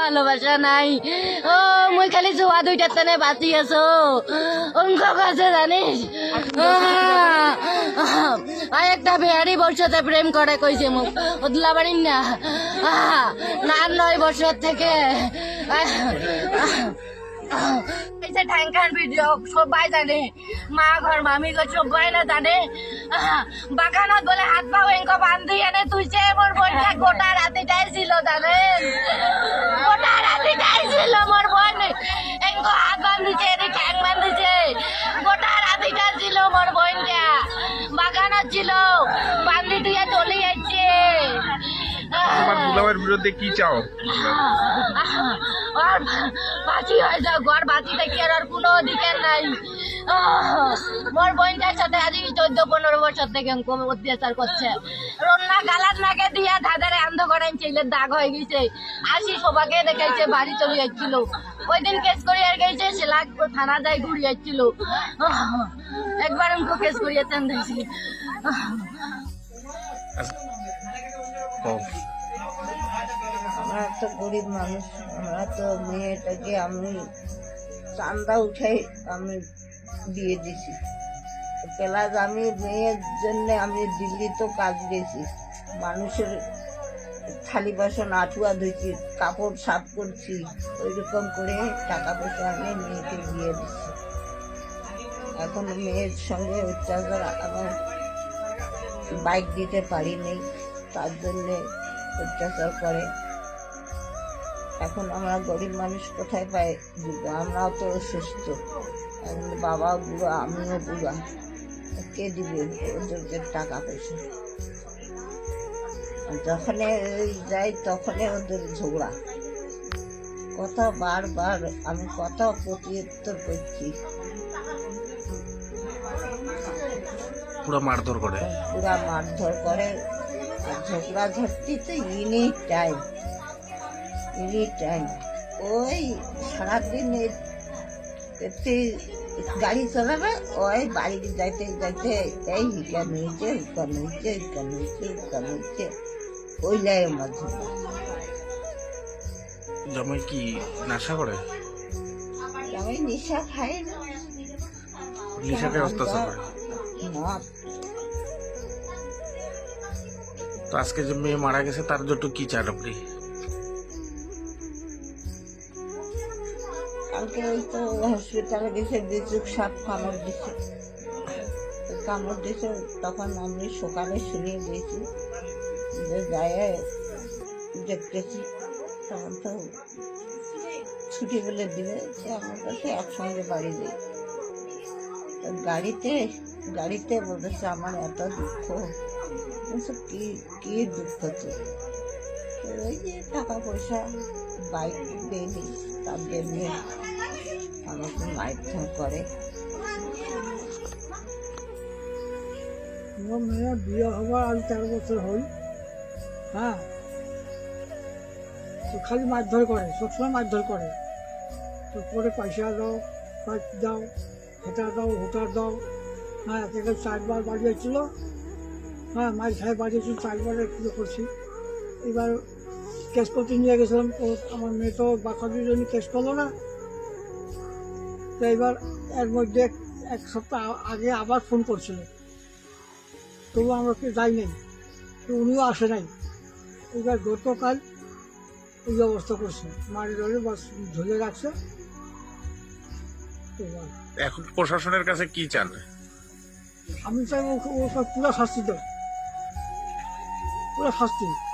ভালোবাসা নাই। ও, মুই খালি জোয়া দুইটার তানে বাঁচি আছো। অঙ্ক কাছে, জানিস? আর একটা বিহারি বর্ষতে প্রেম করে কইছে মুখ ওদলা বাড়ির না। না নয় বছর থেকে। এই যে ঠ্যাংখান ভিডিও সবাই জানে। মা ঘর মামি ঘর সবাই না জানে। বাগানত বলে হাত পা এঙ্ক বান্ধি এনে তুইছে মোর বোনটা। গোটা রাতিটাই ছিল জানেন গোটা রাতিটাই ছিল মোর বোন। এঙ্ক হাত বান্ধিছে এনে ঠ্যাং বান্ধিছে। গোটা রাতিটা ছিল মোর বোনটা। বাগানত ছিল বান্ধি দিয়ে চলে যাচ্ছে। তোমার বিরুদ্ধে কি চাও? আর বাঁচি হয়ে যাও ঘর বাঁচিতে কি আর কোনো অধিকার নাই। মোর বোনটার সাথে আজ চোদ্দ পনেরো বছর থেকে অত্যাচার করছে। রন্না গালার নাকে দিয়া ধাঁধারে আন্ধ করেন ছেলের দাগ হয়ে গেছে। আসি সবাকে দেখাইছে বাড়ি চলে যাচ্ছিল। ওই দিন কেস করিয়ে গেছে সেলা থানা যায় ঘুরে যাচ্ছিল। একবার আমাকে কেস করিয়েছেন দেখছি আমরা তো গরিব মানুষ। আমরা তো মেয়েটাকে আমি চান্দা উঠাই আমি দিয়ে দিছি। প্লাস আমি মেয়ের জন্য আমি দিল্লি তো কাজ গেছি মানুষের থালি বাসন আটুয়া ধুইছি, কাপড় সাফ করছি, ওইরকম করে টাকা পয়সা আমি মেয়েকে দিয়ে দিচ্ছি এখন মেয়ের সঙ্গে অত্যাচার আমার বাইক দিতে পারিনি, তার জন্যে অত্যাচার করে। এখন আমরা গরিব মানুষ কোথায় পাই? দিব আমরাও তো অসুস্থ। এখন বাবা বুড়ো আমিও বুড়া। কে দিবে ওদের টাকা পয়সা? আর যখনই ওই যাই তখনই ওদের ঝগড়া। কত বারবার আমি কত প্রতিউত্তর করছি। পুরো মারধর করে? পুরা মারধর করে। ঝগড়া ঝাড়তি তো এনি টাইম এনি টাইম ওই সারাদিন এতে গাড়ি চালাবে ওই বাড়ি যাইতে যাইতে এই হিকান হয়েছে হিকান হয়েছে হিকান হয়েছে হিকান হয়েছে। ওই লাই আমার জামাই কি নেশা করে? আমি নেশা খাই না। নিশাকে অত্যাচার করে তো আজকে যে মেয়ে মারা গেছে তার জন্য কি চান আপনি? কালকে ওই তো হসপিটালে গেছে বিচুক সাপ কামড় দিছে। কামড় দিছে, তখন আমি সকালে শুনে গেছি, যে যায় দেখতেছি, তখন তো ছুটি বলে দিলে যে আমার কাছে একসঙ্গে বাড়ি যাই তো গাড়িতে গাড়িতে বলতেছে আমার এত দুঃখ। কি কি দুঃখ তো ওই যে টাকা পয়সা বাইক দেয়নি তার জন্য আমাকে মারধর করে। আমার মেয়ের বিয়ে হবার আজ তেরো বছর হই হ্যাঁ? তো খালি মারধর করে, সবসময় মারধর করে। তো পরে পয়সা দাও পাঁচ দাও হেটা দাও, হোটার দাও হ্যাঁ? থেকে চারবার বাড়িয়েছিল হ্যাঁ? মাছ খাই বাড়িয়েছিল, চারবার একটু করছি? এবার কেস করতে নিয়ে গেছিলাম তো আমার মেয়ে তো বাচ্চাদের জন্য কেস করল না। তো এবার এর মধ্যে এক- সপ্তাহ আগে আবার ফোন করছিল। তবু আমরা কেউ যাই নাই তো উনিও আসে নাই। এবার গতকাল এই অবস্থা করছে মারি ধরে বাস ঝুলে রাখছে। এখন প্রশাসনের কাছে কি চান? আমি চাই ওকে পুরো শাস্তি দেয় পুরো শাস্তি।